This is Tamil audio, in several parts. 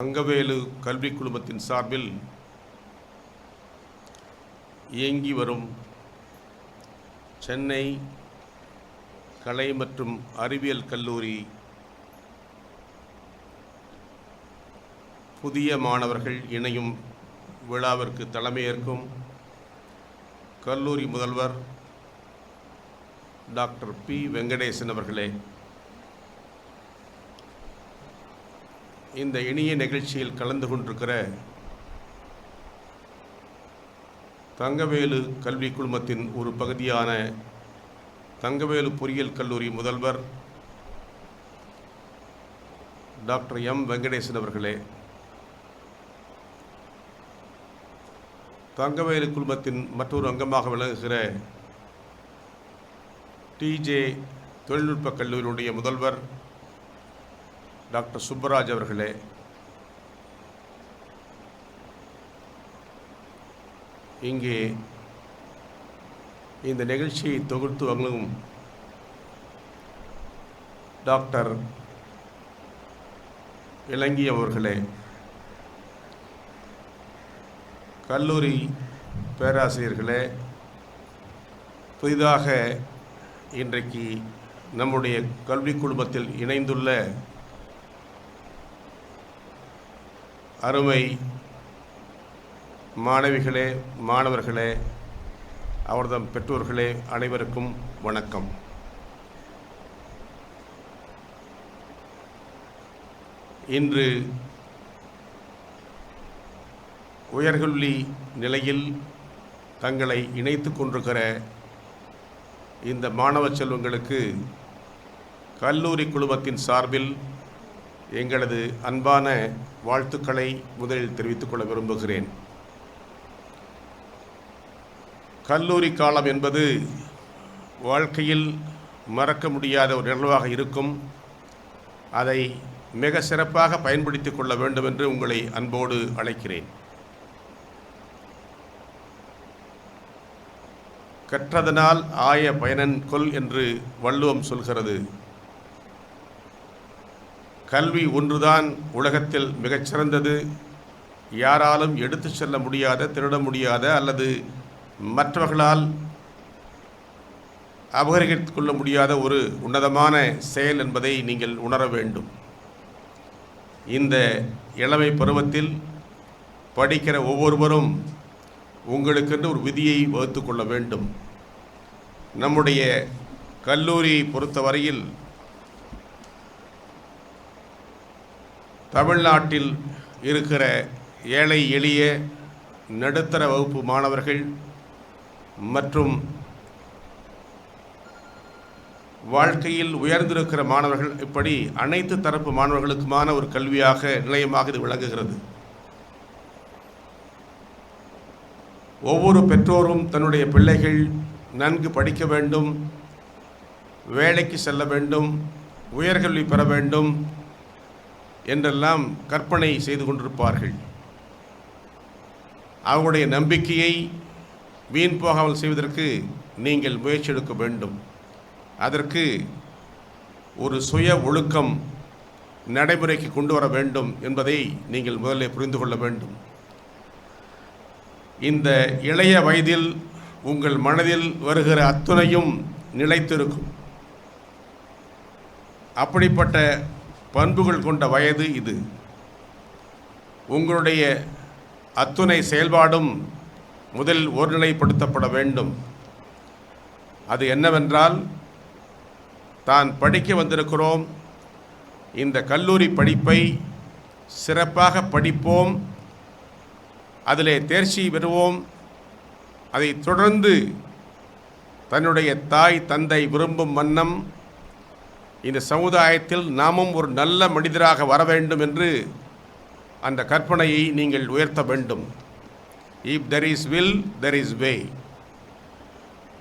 தங்கவேலு கல்விக் குழுமத்தின் சார்பில் இயங்கி வரும் சென்னை கலை மற்றும் அறிவியல் கல்லூரி புதிய மாணவர்கள் இணையும் விழாவிற்கு தலைமையேற்கும் கல்லூரி முதல்வர் டாக்டர் பி வெங்கடேசன் அவர்களே. இந்த இனிய நிகழ்ச்சியில் கலந்து கொண்டிருக்கிற தங்கவேலு கல்வி குழுமத்தின் ஒரு பகுதியான தங்கவேலு பொறியியல் கல்லூரி முதல்வர் டாக்டர் எம் வெங்கடேசன் அவர்களே தங்கவேலு குழுமத்தின் மற்றொரு அங்கமாக விளங்குகிற டிஜே தொழில்நுட்ப கல்லூரியுடைய முதல்வர் டாக்டர் சுப்பராஜ் அவர்களே. இங்கே இந்த நிகழ்ச்சியை தொகுத்து வழங்கும் டாக்டர் இளங்கி அவர்களே கல்லூரி பேராசிரியர்களே புதிதாக இன்றைக்கு நம்முடைய கல்வி குழுமத்தில் இணைந்துள்ள அருமை மாணவிகளே மாணவர்களே அவர்தம் பெற்றோர்களே அனைவருக்கும் வணக்கம். இன்று உயர்கல்வி நிலையில் தங்களை இணைத்து கொண்டிருக்கிற இந்த மாணவ செல்வங்களுக்கு கல்லூரி குழுமத்தின் சார்பில் எங்களது அன்பான வாழ்த்துக்களை முதலில் தெரிவித்துக் கொள்ள விரும்புகிறேன். கல்லூரி காலம் என்பது வாழ்க்கையில் மறக்க முடியாத ஒரு நிகழ்வாக இருக்கும். அதை மிக சிறப்பாக பயன்படுத்திக் கொள்ள வேண்டும் என்று உங்களை அன்போடு அழைக்கிறேன். கற்றதனால் ஆய பயனன் கொல் என்று வள்ளுவம் சொல்கிறது. கல்வி ஒன்றுதான் உலகத்தில் மிகச்சிறந்தது. யாராலும் எடுத்து செல்ல முடியாத திருட முடியாத அல்லது மற்றவர்களால் அபகரித்து கொள்ள முடியாத ஒரு உன்னதமான செயல் என்பதை நீங்கள் உணர வேண்டும். இந்த இளமை பருவத்தில் படிக்கிற ஒவ்வொருவரும் உங்களுக்கென்று ஒரு விதியை வகுத்து கொள்ள வேண்டும். நம்முடைய கல்லூரியை பொறுத்தவரையில் தமிழ்நாட்டில் இருக்கிற ஏழை எளிய நடுத்தர வகுப்பு மாணவர்கள் மற்றும் வாழ்க்கையில் உயர்ந்திருக்கிற மாணவர்கள் இப்படி அனைத்து தரப்பு மாணவர்களுக்குமான ஒரு கல்வியாக நிலையமாக இது விளங்குகிறது. ஒவ்வொரு பெற்றோரும் தன்னுடைய பிள்ளைகள் நன்கு படிக்க வேண்டும் வேலைக்கு செல்ல வேண்டும் உயர்கல்வி பெற வேண்டும் என்றெல்லாம் கற்பனை செய்து கொண்டிருப்பார்கள். அவர்களுடைய நம்பிக்கையை வீண் போகாமல் செய்வதற்கு நீங்கள் முயற்சி எடுக்க வேண்டும். அதற்கு ஒரு சுய ஒழுக்கம் நடைமுறைக்கு கொண்டு வர வேண்டும் என்பதை நீங்கள் முதலில் புரிந்து கொள்ள வேண்டும். இந்த இளைய வயதில் உங்கள் மனதில் வருகிற அத்துணையும் நிலைத்திருக்கும். அப்படிப்பட்ட பண்புகள் கொண்ட வயது இது. உங்களுடைய அத்துணை செயல்பாடும் முதலில் ஒருநிலைப்படுத்தப்பட வேண்டும். அது என்னவென்றால் தான் படிக்க வந்திருக்கிறோம். இந்த கல்லூரி படிப்பை சிறப்பாக படிப்போம். அதிலே தேர்ச்சி பெறுவோம். அதை தொடர்ந்து தன்னுடைய தாய் தந்தை விரும்பும் வண்ணம் இந்த சமுதாயத்தில் நாமும் ஒரு நல்ல மனிதராக வர வேண்டும் என்று அந்த கற்பனையை நீங்கள் உயர்த்த வேண்டும். If there is will there is way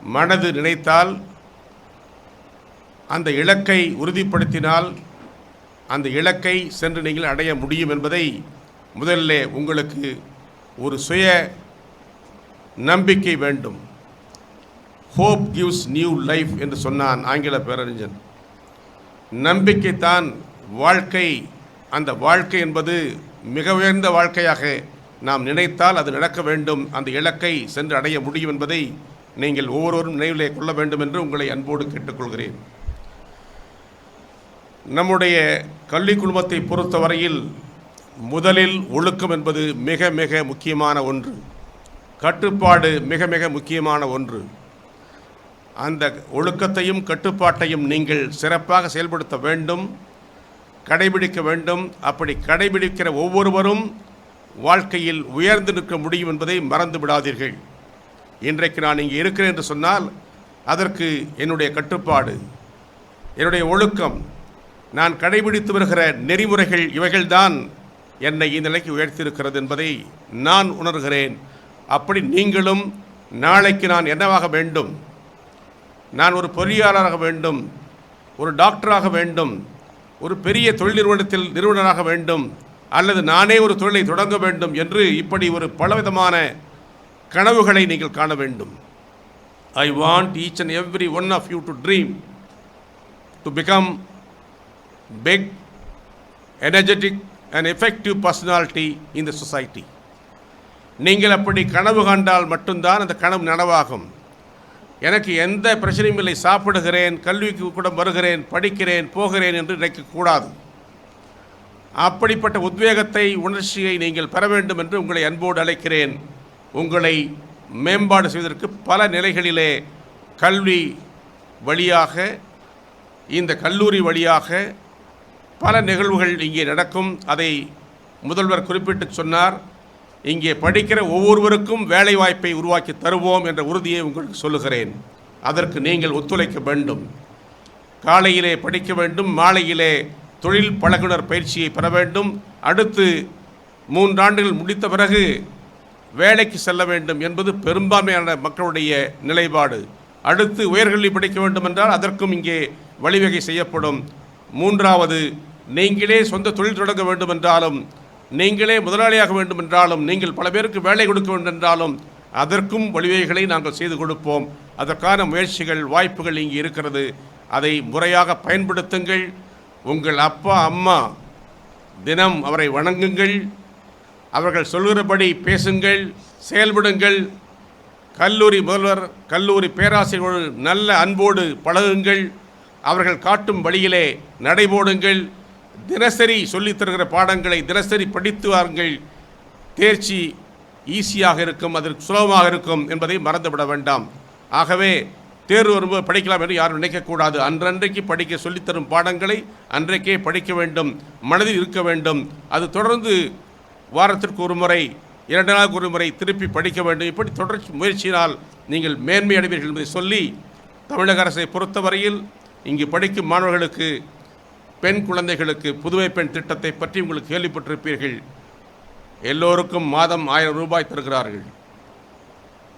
மனது நினைத்தால் அந்த இலக்கை உறுதிப்படுத்தினால் அந்த இலக்கை சென்று நீங்கள் அடைய முடியும் என்பதை முதல்ல உங்களுக்கு ஒரு சுய நம்பிக்கை வேண்டும். ஹோப் கிவ்ஸ் நியூ லைஃப் என்று சொன்னான் ஆங்கில பேரறிஞன். நம்பிக்கைத்தான் வாழ்க்கை. அந்த வாழ்க்கை என்பது மிக உயர்ந்த வாழ்க்கையாக நாம் நினைத்தால் அது நடக்க வேண்டும். அந்த இலக்கை சென்று அடைய முடியும் என்பதை நீங்கள் ஒவ்வொருவரும் நினைவிலே கொள்ள வேண்டும் என்று உங்களை அன்போடு கேட்டுக்கொள்கிறேன். நம்முடைய கல்வி குழுமத்தை பொறுத்தவரையில் முதலில் ஒழுக்கம் என்பது மிக மிக முக்கியமான ஒன்று. கட்டுப்பாடு மிக மிக முக்கியமான ஒன்று. அந்த ஒழுக்கத்தையும் கட்டுப்பாட்டையும் நீங்கள் சிறப்பாக செயல்படுத்த வேண்டும் கடைபிடிக்க வேண்டும். அப்படி கடைபிடிக்கிற ஒவ்வொருவரும் வாழ்க்கையில் உயர்ந்து நிற்க முடியும் என்பதை மறந்து விடாதீர்கள். இன்றைக்கு நான் இங்கே இருக்கிறேன் என்று சொன்னால் அதற்கு என்னுடைய கட்டுப்பாடு என்னுடைய ஒழுக்கம். நான் கடைபிடித்து வருகிற நெறிமுறைகள் இவைகள்தான் என்னை இந்த நிலைக்கு உயர்த்தியிருக்கிறது என்பதை நான் உணர்கிறேன். அப்படி நீங்களும் நாளைக்கு நான் என்னவாக வேண்டும்? நான் ஒரு பொறியாளராக வேண்டும் ஒரு டாக்டராக வேண்டும் ஒரு பெரிய தொழில் நிறுவனத்தில் நிறுவனராக வேண்டும் அல்லது நானே ஒரு தொழிலை தொடங்க வேண்டும் என்று இப்படி ஒரு பலவிதமான கனவுகளை நீங்கள் காண வேண்டும். I want each and every one of you to dream to become big energetic and effective personality in the society நீங்கள் அப்படி கனவு கண்டால் மட்டும்தான் அந்த கனவு நனவாகும். எனக்கு எந்த பிரச்சனையும் இல்லை சாப்பிடுகிறேன் கல்விக்கு கூட வருகிறேன் படிக்கிறேன் போகிறேன் என்று நினைக்கக்கூடாது அப்படிப்பட்ட உத்வேகத்தை உணர்ச்சியை நீங்கள் பெற வேண்டும் என்று உங்களை அன்போடு அழைக்கிறேன். உங்களை மேம்பாடு செய்வதற்கு பல நிலைகளிலே கல்வி வழியாக இந்த கல்லூரி வழியாக பல நிகழ்வுகள் இங்கே நடக்கும். அதை முதல்வர் குறிப்பிட்டு சொன்னார். இங்கே படிக்கிற ஒவ்வொருவருக்கும் வேலைவாய்ப்பை உருவாக்கி தருவோம் என்ற உறுதியை உங்களுக்கு சொல்லுகிறேன். அதற்கு நீங்கள் ஒத்துழைக்க வேண்டும். காலையிலே படிக்க வேண்டும் மாலையிலே தொழில் பழகுனர் பயிற்சியை பெற வேண்டும். அடுத்து மூன்றாண்டுகள் முடித்த பிறகு வேலைக்கு செல்ல வேண்டும் என்பது பெரும்பான்மையான மக்களுடைய நிலைப்பாடு. அடுத்து உயர்கல்வி படிக்க வேண்டும் என்றால் அதற்கும் இங்கே வழிவகை செய்யப்படும். மூன்றாவது நீங்களே சொந்த தொழில் தொடங்க வேண்டும் என்றாலும் நீங்களே முதலாளியாக வேண்டும் என்றாலும் நீங்கள் பல பேருக்கு வேலை கொடுக்க வேண்டும் என்றாலும் அதற்கும் வழிவகைகளை நாங்கள் செய்து கொடுப்போம். அதற்கான முயற்சிகள் வாய்ப்புகள் இங்கே இருக்கிறது. அதை முறையாக பயன்படுத்துங்கள். உங்கள் அப்பா அம்மா தினம் அவரை வணங்குங்கள். அவர்கள் சொல்கிறபடி பேசுங்கள் செயல்படுங்கள். கல்லூரி முதல்வர் கல்லூரி பேராசிரியர்களோடு நல்ல அன்போடு பழகுங்கள். அவர்கள் காட்டும் வழியிலே நடைபோடுங்கள். தினசரி சொல்லித்தருகிற பாடங்களை தினசரி படித்து வாருங்கள். தேர்ச்சி ஈஸியாக இருக்கும் அதற்கு சுலபமாக இருக்கும் என்பதை மறந்துவிட வேண்டாம். ஆகவே தேர்வு வரும்போது படிக்கலாம் என்று யாரும் நினைக்கக்கூடாது அன்றன்றைக்கு படிக்க சொல்லித்தரும் பாடங்களை அன்றைக்கே படிக்க வேண்டும் மனதில் இருக்க வேண்டும். அது தொடர்ந்து வாரத்திற்கு ஒரு முறை இரண்டு நாளுக்கு ஒரு முறை திருப்பி படிக்க வேண்டும். இப்படி தொடர்ச்சி முயற்சியினால் நீங்கள் மேன்மை அடைவீர்கள் என்பதை சொல்லி தமிழக அரசை பொறுத்தவரையில் இங்கு படிக்கும் மாணவர்களுக்கு பெண் குழந்தைகளுக்கு புதுவை பெண் திட்டத்தை பற்றி உங்களுக்கு கேள்விப்பட்டிருப்பீர்கள். எல்லோருக்கும் மாதம் ஆயிரம் ரூபாய் தருகிறார்கள்.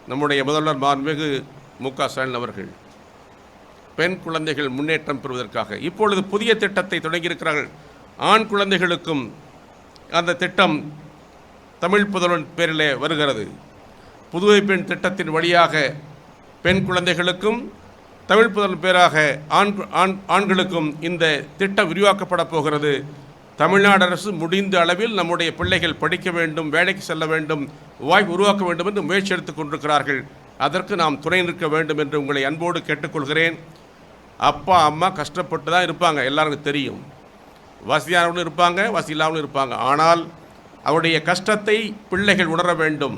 நம்முடைய முதல்வர் மாண்புமிகு மு க ஸ்டாலின் அவர்கள் பெண் குழந்தைகள் முன்னேற்றம் பெறுவதற்காக இப்பொழுது புதிய திட்டத்தை தொடங்கியிருக்கிறார்கள். ஆண் குழந்தைகளுக்கும் அந்த திட்டம் தமிழ் புதல்வன் பேரிலே வருகிறது. புதுவை பெண் திட்டத்தின் வழியாக பெண் குழந்தைகளுக்கும் தமிழ் புதல் பேராக ஆண் ஆண் ஆண்களுக்கும் இந்த திட்டம் விரிவாக்கப்பட போகிறது. தமிழ்நாடு அரசு முடிந்த அளவில் நம்முடைய பிள்ளைகள் படிக்க வேண்டும் வேலைக்கு செல்ல வேண்டும் வாய்ப்பு உருவாக்க வேண்டும் என்று முயற்சி எடுத்துக் கொண்டிருக்கிறார்கள். அதற்கு நாம் துணை நிற்க வேண்டும் என்று உங்களை அன்போடு கேட்டுக்கொள்கிறேன். அப்பா அம்மா கஷ்டப்பட்டு தான் இருப்பாங்க எல்லாருக்கும் தெரியும். வசதியானவங்களும் இருப்பாங்க வசதி இல்லாமலும் இருப்பாங்க. ஆனால் அவருடைய கஷ்டத்தை பிள்ளைகள் உணர வேண்டும்.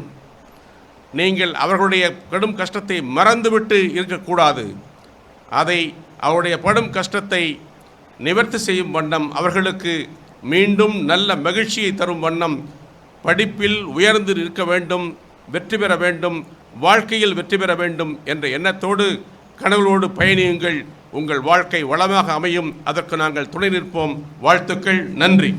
நீங்கள் அவர்களுடைய கடும் கஷ்டத்தை மறந்துவிட்டு இருக்கக்கூடாது. அதை அவருடைய படும் கஷ்டத்தை நிவர்த்தி செய்யும் வண்ணம் அவர்களுக்கு மீண்டும் நல்ல மகிழ்ச்சியை தரும் வண்ணம் படிப்பில் உயர்ந்து இருக்க வேண்டும் வெற்றி பெற வேண்டும் வாழ்க்கையில் வெற்றி பெற வேண்டும் என்ற எண்ணத்தோடு கனவுகளோடு பயணியுங்கள். உங்கள் வாழ்க்கை வளமாக அமையும். அதற்கு நாங்கள் துணை நிற்போம். வாழ்த்துக்கள். நன்றி.